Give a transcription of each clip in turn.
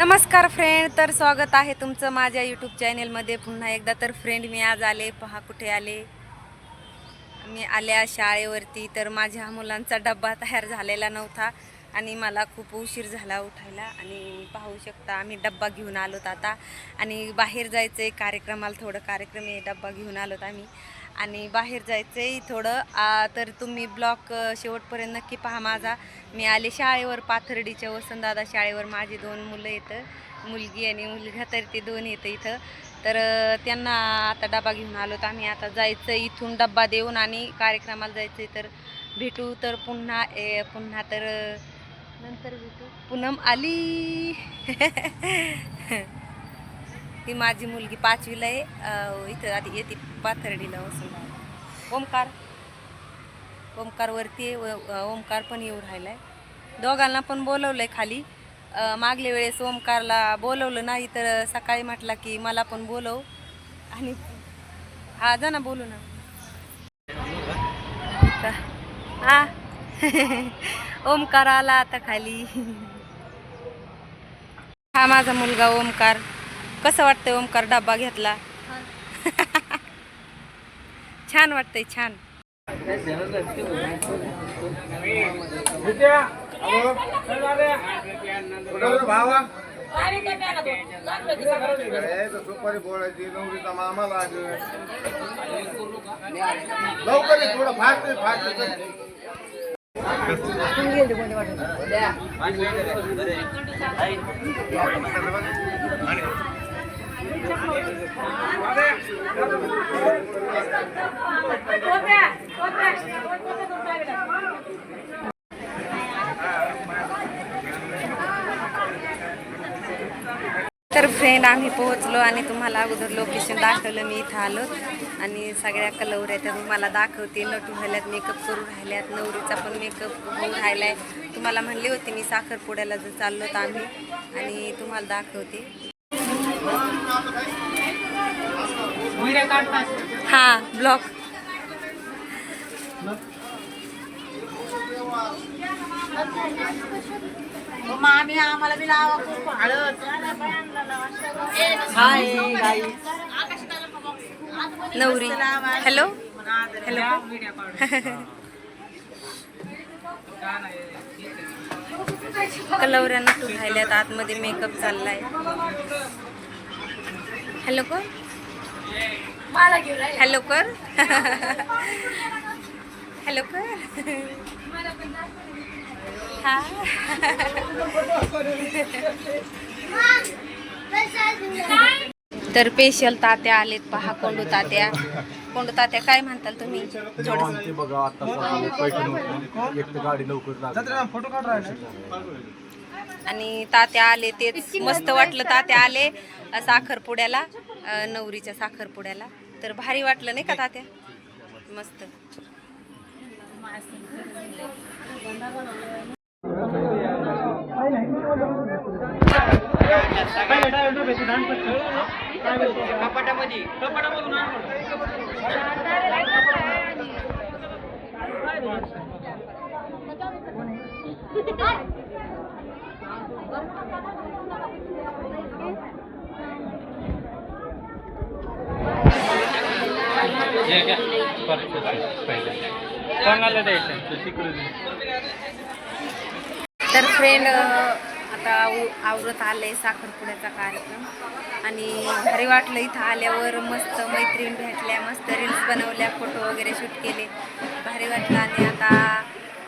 नमस्कार फ्रेंड तर स्वागत आहे तुमचं माझ्या यूट्यूब चॅनेलमध्ये पुन्हा एकदा तर फ्रेंड मी आज आले. पहा कुठे आले? मी आल्या शाळेवरती तर माझ्या मुलांचा डब्बा तयार झालेला नव्हता आणि मला खूप उशीर झाला उठायला. आणि पाहू शकता आम्ही डब्बा घेऊन आलोत आता. आणि बाहेर जायचं आहे कार्यक्रमाला थोडं कार्यक्रम आहे डब्बा घेऊन आलोत आम्ही. आणि बाहेर जायचं आहे थोडं तर तुम्ही ब्लॉक शेवटपर्यंत नक्की पहा माझा. मी आले शाळेवर पाथर्डीच्या वसंतदादा शाळेवर. माझी दोन मुलं येतं मुलगी आणि मुलगा तर ते दोन येतं इथं. तर त्यांना आता डबा घेऊन आलो तर आम्ही आता जायचं इथून डब्बा देऊन आणि कार्यक्रमाला जायचं तर भेटू तर पुन्हा ए, पुन्हा तर नंतर भेटू. पूनम आली. ती माझी मुलगी पाचवीला आहे इथं आधी येते पाथर्डीला वसंत ओमकार. ओमकार वरती आहे ओमकार पण येऊ राहिलाय. दोघांना पण बोलवलंय खाली. मागल्या वेळेस ओमकारला बोलवलं नाही तर सकाळी म्हटला की मला पण बोलव. आणि हा जा ना बोलू ना. हा. ओमकार आला आता खाली. हा माझा मुलगा ओमकार. कसं वाटतंय ओमकार डब्बा घेतला? छान. वाटतंय छान. सुपारी बोलायची नवरीचा मामा लाग लवकर थोडं फास्ट फास्ट तर फ्रेंड आम्ही पोहोचलो आणि तुम्हाला अगोदर लोकेशन दाखवलं मी इथं आलो. आणि सगळ्या कलवऱ्या त्या तुम्हाला दाखवते नटू राहिल्यात मेकअप करू राहिल्यात. नवरीचा पण मेकअप होऊ आहे तुम्हाला म्हणली होती मी साखरपुड्याला जर चाललो तर आम्ही. आणि तुम्हाला दाखवते. हा ब्लॉग मामी आम्हाला बी लावा खूप हळद. नवरी. हॅलो हॅलो कलवऱ्या नटू राहिल्यात आतमध्ये मेकअप चाललाय. हॅलो कर हॅलो कर हॅलो कर हा? तर स्पेशल तात्या आलेत पहा कोंडू तात्या. कोंडू तात्या काय म्हणताल तुम्ही? थोडं बघा आता गाडी लवकर. आणि तात्या आले तेच मस्त वाटलं तात्या आले साखरपुड्याला नवरीच्या साखरपुड्याला. तर भारी वाटलं नाही का तात्या? मस्त. कोणाला द्यायचं तिकडे तर फ्रेंड आता आव- आवरत आले साखरपुड्याचा कार्यक्रम. आणि भारी वाटलं इथं आल्यावर मस्त मैत्रीण भेटल्या मस्त रील्स बनवल्या फोटो वगैरे शूट केले. भारी वाटलं आणि आता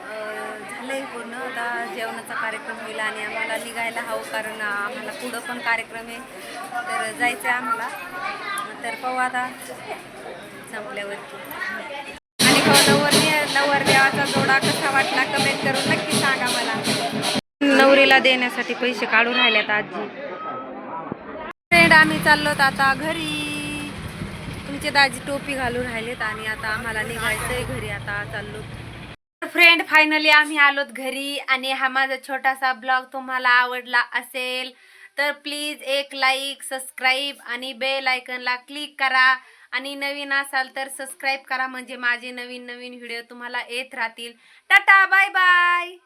झालं झालंय पूर्ण. आता जेवणाचा कार्यक्रम होईल आणि आम्हाला निघायला हवं कारण आम्हाला पुढं पण कार्यक्रम आहे. तर जायचं आहे आम्हाला. तर पाहू आता. संपल्यावरती. आणि नवर नवर देवाचा जोडा कसा वाटला कमेंट करून नक्की सांगा मला. नवरीला देण्यासाठी पैसे काढून राहिल्यात आजी. फ्रेंड आम्ही चाललोत आता घरी. तुमचे दाजी टोपी घालून राहिलेत आणि आता आम्हाला निघायचंय घरी आता चाललो. फ्रेंड फायनली आम्ही आलोत घरी आणि हा माझा छोटासा ब्लॉग तुम्हाला आवडला असेल तर प्लीज एक लाईक सबस्क्राईब आणि बेल आयकनला क्लिक करा. आणि नवीन असाल तर सबस्क्राईब करा म्हणजे माझे नवीन नवीन व्हिडिओ तुम्हाला येत राहतील. Tata bye bye